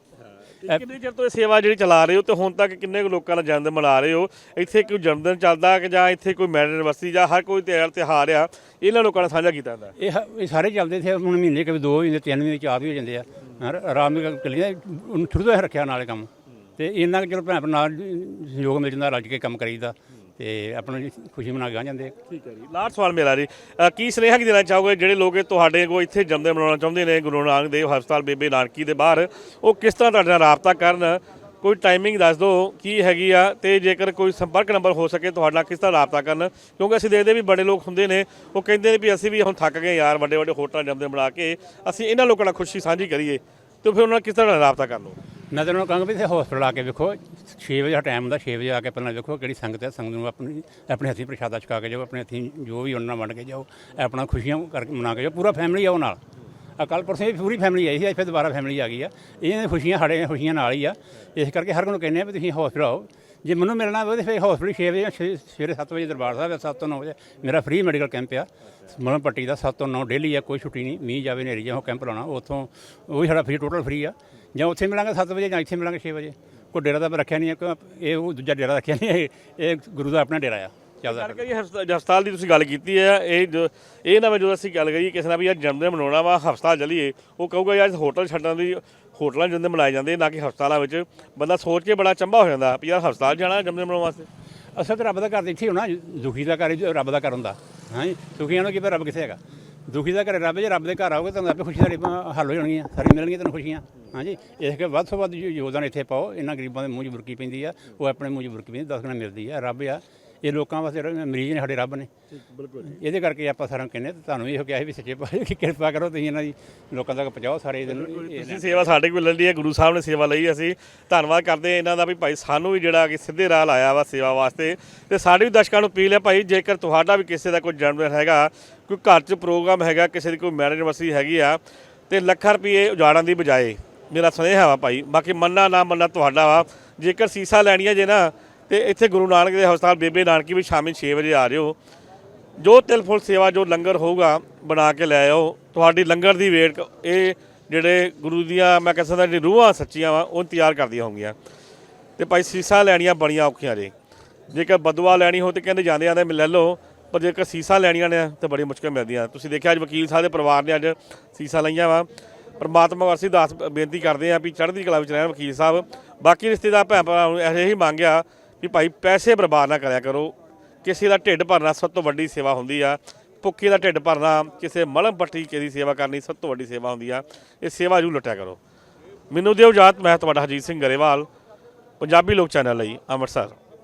ਕਿੰਨੇ ਚਿਰ ਤੋਂ ਇਹ ਸੇਵਾ ਜਿਹੜੀ ਚਲਾ ਰਹੇ ਹੋ ਤੇ ਹੁਣ ਤੱਕ ਕਿੰਨੇ ਕੁ ਲੋਕਾਂ ਦਾ ਜਨਮ ਮਿਲਾ ਰਹੇ ਹੋ? ਇੱਥੇ ਕੋਈ ਜਨਮਦਿਨ ਚੱਲਦਾ ਕਿ ਜਾਂ ਇੱਥੇ ਕੋਈ ਮੈਰਿਜ ਐਨਵਰਸਰੀ ਜਾਂ ਹਰ ਕੋਈ ਤਿਉਹਾਰ ਤਿਉਹਾਰ ਆ ਇਹਨਾਂ ਲੋਕਾਂ ਨਾਲ ਸਾਂਝਾ ਕੀਤਾ ਜਾਂਦਾ? ਇਹ ਹ- ਇਹ ਸਾਰੇ ਚੱਲਦੇ ਸੀ ਹੁਣ ਮਹੀਨੇ ਕਦੇ ਦੋ ਮਹੀਨੇ ਤਿੰਨ ਮਹੀਨੇ ਚਾਰ ਵੀ ਹੋ ਜਾਂਦੇ ਆ। ਹਾਂ, ਆਰਾਮ ਨਾਲ ਚੱਲੀਦਾ ਉਹਨੂੰ ਸ਼ੁਰੂ ਤੋਂ ਹੀ ਰੱਖਿਆ ਨਾਲੇ ਕੰਮ। ਤੇ ਇੰਨਾ ਕੁ ਚਲੋ ਭੈਣ ਭਰਾ ਨਾਲ ਸਹਿਯੋਗ ਮਿਲ ਜਾਂਦਾ ਰੱਜ ਕੇ ਕੰਮ ਕਰੀਦਾ। ਤੇ ਆਪਣਾ ਜੀ ਖੁਸ਼ੀ ਮਨਾ ਕੇ ਆ। ਜਾਂਦੇ ਠੀਕ ਹੈ ਜੀ। ਲਾਸਟ ਸਵਾਲ ਮੇਰਾ ਜੀ। ਅ, ਕੀ ਸੁਨੇਹਾ ਕੀ ਦੇਣਾ ਚਾਹੋਗੇ ਜਿਹੜੇ ਲੋਕ ਤੁਹਾਡੇ ਕੋਲ ਇੱਥੇ ਜੰਮਦੇ ਮਨਾਉਣਾ ਚਾਹੁੰਦੇ ਨੇ? ਗੁਰੂ ਨਾਨਕ ਦੇਵ ਹਸਪਤਾਲ ਬੇਬੇ ਨਾਨਕੀ ਦੇ ਬਾਹਰ। ਉਹ ਕਿਸ ਤਰ੍ਹਾਂ ਤੁਹਾਡੇ ਨਾਲ ਰਾਬਤਾ ਕਰਨ? ਕੋਈ ਟਾਈਮਿੰਗ ਦੱਸ ਦਿਓ ਕੀ ਹੈਗੀ ਆ ਤੇ ਜੇਕਰ ਕੋਈ ਸੰਪਰਕ ਨੰਬਰ ਹੋ ਸਕੇ ਤੁਹਾਡਾ ਨਾਲ ਕਿਸ ਤਰ੍ਹਾਂ ਰਾਬਤਾ ਕਰਨ? ਕਿਉਂਕਿ ਅਸੀਂ ਦੇਖਦੇ ਵੀ ਬੜੇ ਲੋਕ ਹੁੰਦੇ ਨੇ। ਉਹ ਕਹਿੰਦੇ ਨੇ ਵੀ ਅਸੀਂ ਵੀ ਹੁਣ ਥੱਕ ਗਏ ਯਾਰ ਵੱਡੇ ਵੱਡੇ ਹੋਟਲਾਂ ਜੰਮਦੇ ਬਣਾ ਕੇ। ਅਸੀਂ ਇਹਨਾਂ ਲੋਕਾਂ ਨਾਲ ਖੁਸ਼ੀ ਸਾਂਝੀ ਕਰੀਏ। ਤੇ ਫਿਰ ਉਹਨਾਂ ਨਾਲ ਕਿਸ ਤਰ੍ਹਾਂ ਰਾਬਤਾ ਕਰ ਲਓ ਮੈਂ ਤਾਂ ਉਹਨਾਂ ਨੂੰ ਕਹਾਂਗਾ ਵੀ ਇੱਥੇ ਹਸਪੀਟਲ ਆ ਕੇ ਵੇਖੋ 6 ਵਜੇ ਦਾ ਟਾਈਮ ਹੁੰਦਾ 6 ਵਜੇ ਆ ਕੇ ਪਹਿਲਾਂ ਵੇਖੋ ਕਿਹੜੀ ਸੰਗਤ ਹੈ, ਸੰਗਤ ਨੂੰ ਆਪਣੀ, ਆਪਣੇ ਹੱਥੀਂ ਪ੍ਰਸ਼ਾਦਾ ਛਕਾ ਕੇ ਜਾਓ, ਆਪਣੇ ਹੱਥੀਂ ਜੋ ਵੀ ਉਹਨਾਂ ਨਾਲ ਵੰਡ ਕੇ ਜਾਓ, ਆਪਣਾ ਖੁਸ਼ੀਆਂ ਕਰਕੇ ਮਨਾ ਕੇ ਜਾਓ, ਪੂਰਾ ਫੈਮਿਲੀ ਆਓ ਨਾਲ। ਆ ਕੱਲ ਪਰਸੋਂ ਵੀ ਪੂਰੀ ਫੈਮਿਲੀ ਆਈ ਸੀ, ਅੱਜ ਫਿਰ ਦੁਬਾਰਾ ਫੈਮਿਲੀ ਆ ਗਈ ਆ। ਇਹਨਾਂ ਖੁਸ਼ੀਆਂ, ਸਾਡੇ ਖੁਸ਼ੀਆਂ ਨਾਲ ਹੀ ਆ। ਇਸ ਕਰਕੇ ਹਰ ਕੋਈ ਨੂੰ ਕਹਿੰਦੇ ਆ ਵੀ ਤੁਸੀਂ ਹਸਪੀਟਲ ਆਓ। ਜੇ ਮੈਨੂੰ ਮਿਲਣਾ ਹੋਵੇ ਤਾਂ ਫਿਰ ਹਸਪੀਟਲ 6 ਵਜੇ ਛੇ- ਸਵੇਰੇ 7 ਵਜੇ ਦਰਬਾਰ ਸਾਹਿਬ ਹੈ 7 ਤੋਂ 9 ਵਜੇ। ਮੇਰਾ ਫ੍ਰੀ ਮੈਡੀਕਲ ਕੈਂਪ ਆ। ਮਲਮ ਪੱਟੀ ਦਾ 7 ਤੋਂ 9 ਡੇਲੀ ਆ, ਕੋਈ ਛੁੱਟੀ ਨਹੀਂ। ਮੀਂਹ ਜਾਵੇ ਨੇਰੀ ਜਾਵੇ ਕੈਂਪ ਲਾਉਣਾ, ਉੱਥੋਂ ਉਹ ਵੀ ਸਾਡਾ ਫ੍ਰੀ ਟੋਟਲ ਫ੍ਰੀ ਆ। ਜਾਂ ਉੱਥੇ ਮਿਲਾਂਗੇ 7 ਵਜੇ ਜਾਂ ਇੱਥੇ ਮਿਲਾਂਗੇ 6 ਵਜੇ। ਕੋਈ ਡੇਰਾ ਤਾਂ ਰੱਖਿਆ ਨਹੀਂ ਹੈ ਕਿ ਇਹ ਉਹ ਦੂਜਾ ਡੇਰਾ ਰੱਖਿਆ ਨਹੀਂ ਇਹ ਇਹ ਗੁਰੂ ਦਾ ਆਪਣਾ ਡੇਰਾ ਆ ਚੱਲਦਾ ਗੱਲ ਕਰੀਏ ਹਸਪਤਾਲ ਹਸਪਤਾਲ ਦੀ ਤੁਸੀਂ ਗੱਲ ਕੀਤੀ ਹੈ ਇਹ ਜੋ- ਇਹ ਨਾ ਮੈਂ ਜਦੋਂ ਅਸੀਂ ਗੱਲ ਕਰੀਏ ਕਿਸੇ ਨਾਲ ਵੀ ਯਾਰ ਜਨਮਦਿਨ ਮਨਾਉਣਾ ਵਾ ਹਸਪਤਾਲ ਚਲੀਏ ਉਹ ਕਹੂਗਾ ਯਾਰ ਹੋਟਲ ਛੱਡਣ ਦੀ ਹੋਟਲਾਂ 'ਚ ਜਨਮਦਿਨ ਮਨਾਏ ਜਾਂਦੇ ਨਾ ਕਿ ਹਸਪਤਾਲਾਂ ਵਿੱਚ। ਬੰਦਾ ਸੋਚ ਕੇ ਬੜਾ ਚੰਬਾ ਹੋ ਜਾਂਦਾ ਵੀ ਯਾਰ ਹਸਪਤਾਲ ਜਾਣਾ ਜਨਮਦਿਨ ਮਨਾਉਣ ਵਾਸਤੇ। ਅਸਲ ਤਾਂ ਰੱਬ ਦਾ ਘਰ ਤਾਂ ਇੱਥੇ ਹੀ ਹੋਣਾ ਦੁਖੀ ਦਾ ਘਰ ਹੀ ਰੱਬ ਦਾ ਘਰ ਹੁੰਦਾ। ਹਾਂਜੀ ਦੁਖੀਆਂ ਨੂੰ ਕੀ ਪਤਾ ਰੱਬ ਕਿੱਥੇ ਹੈਗਾ। ਦੁਖੀ ਦਾ ਘਰ ਰੱਬ ਜੇ ਰੱਬ ਦੇ ਘਰ ਆਓਗੇ ਤੁਹਾਨੂੰ ਆਪੇ ਖੁਸ਼ੀ ਤੁਹਾਡੀ ਪ- ਹੱਲ ਹੋ ਜਾਣਗੀਆਂ ਸਾਰੀ ਮਿਲਣਗੀਆਂ ਤੁਹਾਨੂੰ ਖੁਸ਼ੀਆਂ। ਹਾਂਜੀ ਇਸ ਕਰਕੇ ਵੱਧ ਤੋਂ ਵੱਧ ਯੋ- ਯੋਗਦਾਨ ਇੱਥੇ ਪਾਓ। ਇਹਨਾਂ ਗਰੀਬਾਂ ਦੇ ਮੂੰਹ 'ਚ ਬੁਰਕੀ ਪੈਂਦੀ ਆ ਉਹ ਆਪਣੇ ਮੂੰਹ 'ਚ ਬੁਰਕੀ ਪੈਂਦੀ 10 ਗੁਣਾ ਮਿਲਦੀ ਆ ਰੱਬ ਆ। ਇਹ ਲੋਕਾਂ ਵਾਸਤੇ ਮਰੀਜ਼ ਨੇ ਸਾਡੇ ਰੱਬ ਨੇ। ਬਿਲਕੁਲ ਇਹਦੇ ਕਰਕੇ ਆਪਾਂ ਸਾਰਿਆਂ ਕਹਿੰਦੇ ਤੁਹਾਨੂੰ ਇਹੋ ਕਿਹਾ ਵੀ ਸੱਚੇ ਪਾਤਸ਼ਾਹ ਦੀ ਕਿਰਪਾ ਕਰੋ ਤੁਸੀਂ ਇਹਨਾਂ ਦੀ ਲੋਕਾਂ ਤੱਕ ਪਹੁੰਚਾਓ ਸਾਰੇ ਇਹਦੇ ਤੁਸੀਂ ਸੇਵਾ ਸਾਡੇ ਕੋਲ ਲਈ ਹੈ ਗੁਰੂ ਸਾਹਿਬ ਨੇ ਸੇਵਾ ਲਈ ਅਸੀਂ। ਧੰਨਵਾਦ ਕਰਦੇ ਇਹਨਾਂ ਦਾ ਵੀ ਭਾਈ ਸਾਨੂੰ ਵੀ ਜਿਹੜਾ ਕਿ ਸਿੱਧੇ ਰਾਹ ਲਾਇਆ ਵਾ ਸੇਵਾ ਵਾਸਤੇ। ਤੇ ਸਾਡੇ ਵੀ ਦਰਸ਼ਕਾਂ ਨੂੰ ਅਪੀਲ ਹੈ ਭਾਈ ਜੇਕਰ ਤੁਹਾਡਾ ਵੀ ਕਿਸੇ ਦਾ ਕੋਈ ਜਨਮਦਿਨ ਹੈਗਾ ਕੋਈ ਘਰ 'ਚ ਪ੍ਰੋਗਰਾਮ ਹੈਗਾ ਕਿਸੇ ਦੀ ਕੋਈ ਮੈਰਿਜ ਐਨਵਰਸਰੀ ਹੈਗੀ ਆ ਤੇ ਲੱਖਾਂ ਰੁਪਏ ਉਜਾੜਨ ਦੀ ਬਜਾਏ ਮੇਰਾ ਸੁਨੇਹਾ ਵਾ ਭਾਈ, ਬਾਕੀ ਮੰਨਣਾ ਨਾ ਮੰਨਣਾ ਤੁਹਾਡਾ ਵਾ। ਜੇਕਰ ਸੀਸਾ ਲੈਣੀਆਂ ਜੇ ਨਾ, ਤੇ ਇੱਥੇ ਗੁਰੂ ਨਾਨਕ ਦੇ ਹਸਪਤਾਲ ਬੇਬੇ ਨਾਨਕੀ ਵੀ ਸ਼ਾਮੀ 6 ਵਜੇ ਆ ਜਿਓ। ਜੋ ਤਿਲ ਫੁੱਲ ਸੇਵਾ, ਜੋ ਲੰਗਰ ਹੋਊਗਾ, ਬਣਾ ਕੇ ਲੈ ਆਓ। ਤੁਹਾਡੀ ਲੰਗਰ ਦੀ ਵੇਟ ਇਹ ਜਿਹੜੇ ਗੁਰੂ ਦੀਆਂ, ਮੈਂ ਕਹਿ ਸਕਦਾ ਜਿਹੜੀ ਰੂਹਾਂ ਸੱਚੀਆਂ ਵਾ, ਉਹ ਤਿਆਰ ਕਰਦੀਆਂ ਹੋਣਗੀਆਂ। ਤੇ ਭਾਈ ਸੀਸਾ ਲੈਣੀਆਂ ਬੜੀਆਂ ਔਖੀਆਂ ਜੇ। ਜੇਕਰ ਬਦਵਾ ਲੈਣੀ ਹੋ ਤੇ ਕਹਿੰਦੇ ਜਾਂਦੇ ਜਾਂਦੇ ਲੈ ਲਓ, ਪਰ ਜੇਕਰ ਸੀਸਾ ਲੈਣੀਆਂ ਨੇ, ਤਾਂ ਬੜੀ ਮੁਸ਼ਕਲ ਮਿਲਦੀਆਂ। ਤੁਸੀਂ ਦੇਖਿਆ ਅੱਜ ਵਕੀਲ ਸਾਹਿਬ ਦੇ ਪਰਿਵਾਰ ਨੇ ਅੱਜ ਸੀਸਾ ਲਈਆਂ ਵਾ। ਪਰਮਾਤਮਾ ਅਸੀਂ ਦਾਸ ਬੇਨਤੀ ਕਰਦੇ ਆਂ ਵੀ ਚੜ੍ਹਦੀ ਕਲਾ ਵਿੱਚ ਰਹਿਣ ਵਕੀਲ ਸਾਹਿਬ। ਬਾਕੀ ਰਿਸ਼ਤੇਦਾਰ ਭੈਣ ਭਰਾ ਨੂੰ ਇਹੋ ਹੀ ਮੰਗਿਆ ਵੀ ਭਾਈ ਪੈਸੇ ਬਰਬਾਦ ਨਾ ਕਰਿਆ ਕਰੋ। ਕਿਸੇ ਦਾ ਢਿੱਡ ਭਰਨਾ ਸਭ ਤੋਂ ਵੱਡੀ ਸੇਵਾ ਹੁੰਦੀ ਆ। ਭੁੱਖੇ ਦਾ ਢਿੱਡ ਭਰਨਾ, ਕਿਸੇ ਮਲਮ ਪੱਟੀ ਕੇ ਦੀ ਸੇਵਾ ਕਰਨੀ ਸਭ ਤੋਂ ਵੱਡੀ ਸੇਵਾ ਹੁੰਦੀ ਆ। ਇਹ ਸੇਵਾ ਜੂ ਲੁੱਟਿਆ ਕਰੋ। ਮੈਨੂੰ ਦਿਓ ਇਜਾਜ਼ਤ, ਮੈਂ ਤੁਹਾਡਾ ਹਰਜੀਤ ਸਿੰਘ ਗਰੇਵਾਲ, ਪੰਜਾਬੀ ਲੋਕ ਚੈਨਲ ਲਈ ਅੰਮ੍ਰਿਤਸਰ।